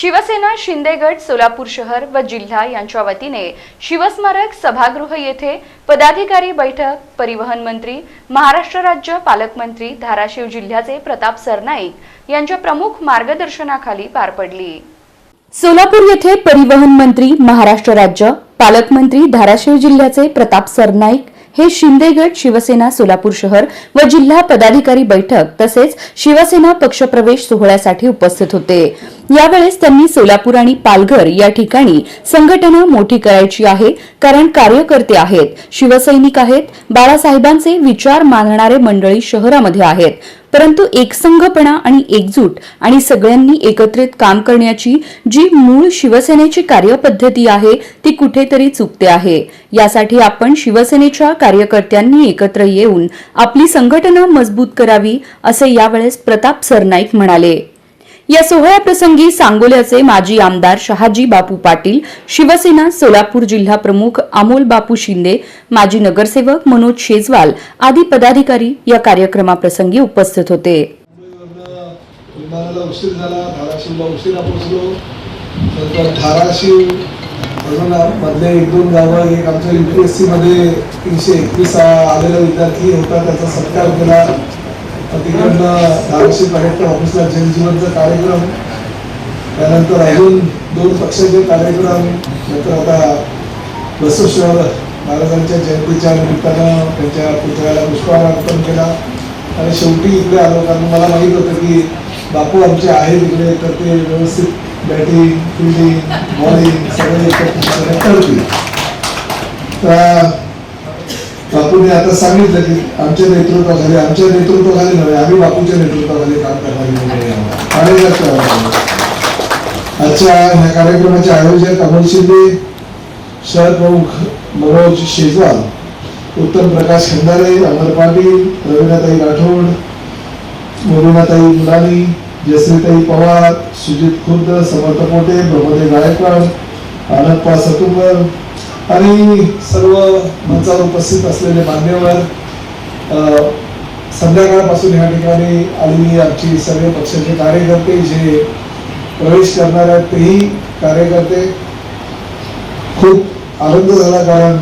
शिवसेना शिंदेगड सोलापूर शहर व जिल्हा यांच्या वतीने शिवस्मारक सभागृह येथे पदाधिकारी बैठक परिवहन मंत्री महाराष्ट्र राज्य पालकमंत्री धाराशिव जिल्ह्याचे प्रताप सरनाईक यांच्या प्रमुख मार्गदर्शनाखाली पार पडली. सोलापूर येथे परिवहन मंत्री महाराष्ट्र राज्य पालकमंत्री धाराशिव जिल्ह्याचे प्रताप सरनाईक हे शिंदेगड शिवसेना सोलापूर शहर व जिल्हा पदाधिकारी बैठक तसेच शिवसेना पक्षप्रवेश सोहळ्यासाठी उपस्थित होते. यावेळेस त्यांनी सोलापूर आणि पालघर या ठिकाणी संघटना मोठी करायची आहे कारण कार्यकर्ते आहेत शिवसैनिक आहेत बाळासाहेबांचे विचार मानणारे मंडळी शहरामध्ये आहेत. परंतु एकसंघपणा आणि एकजूट आणि सगळ्यांनी एकत्रित काम करण्याची जी मूळ शिवसेनेची कार्यपद्धती आहे ती कुठेतरी चुकते आहे. यासाठी आपण शिवसेनेच्या कार्यकर्त्यांनी एकत्र येऊन आपली संघटना मजबूत करावी असे यावेळेस प्रताप सरनाईक म्हणाले. या सोहळ्याप्रसंगी सांगोल्याचे माजी आमदार शहाजी बापू पाटील शिवसेना सोलापूर जिल्हा प्रमुख अमोल बापू शिंदे माजी नगरसेवक मनोज शेजवाल आदी पदाधिकारी या कार्यक्रमाप्रसंगी उपस्थित होते. मुंबईवरनं मधले एक दोन गावं एक आमच्या यू पी एस सीमध्ये तीनशे एकवीस आलेला विद्यार्थी होता त्याचा सत्कार केला. तिकडनं धाराशिव कलेक्टर ऑफिसला जनजीवनचा कार्यक्रम त्यानंतर अजून दोन पक्षाचे कार्यक्रम नंतर आता बसवेश्वर महाराजांच्या जयंतीच्या निमित्तानं त्यांच्या पुतळ्याला पुष्पहार अर्पण केला. आणि शेवटी इकडे आलो कारण मला माहीत होतं की बापू आमचे आहे इकडे तर ते व्यवस्थित बॅटिंग फिल्डिंग बॉलिंग सगळे सगळे करतील. तर तुम्ही आता सांगितलं की आमच्या नेतृत्वाखाली आमच्या नेतृत्वाखाली नव्हे आम्ही बापूच्या नेतृत्वाखाली काम करणारी आजच्या ह्या कार्यक्रमाचे आयोजक अमोल शिंदे शहर प्रमुख मनोज शेजवाल उत्तम प्रकाश खंदारे अमर पाटील रवीनाताई राठोड मोमिनाताई मुलानी जसरीताई पवार सुजित खुर्द समर्थ पोटे ब्रह्मदेव गायकवाड आनंदपा सतुकर आणि सर्व मंचावर उपस्थित असलेले मान्यवर संध्याकाळपासून या ठिकाणी आलेली आमची सर्व पक्षाचे कार्यकर्ते जे प्रवेश करणार आहेत तेही कार्यकर्ते खूप आनंद झाला कारण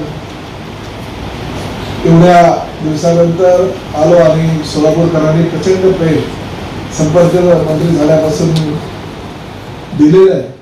एवढ्या दिवसानंतर आलो आणि सोलापूरकरांनी प्रचंड प्रेम संपर्क मंत्री झाल्यापासून दिलेलं आहे.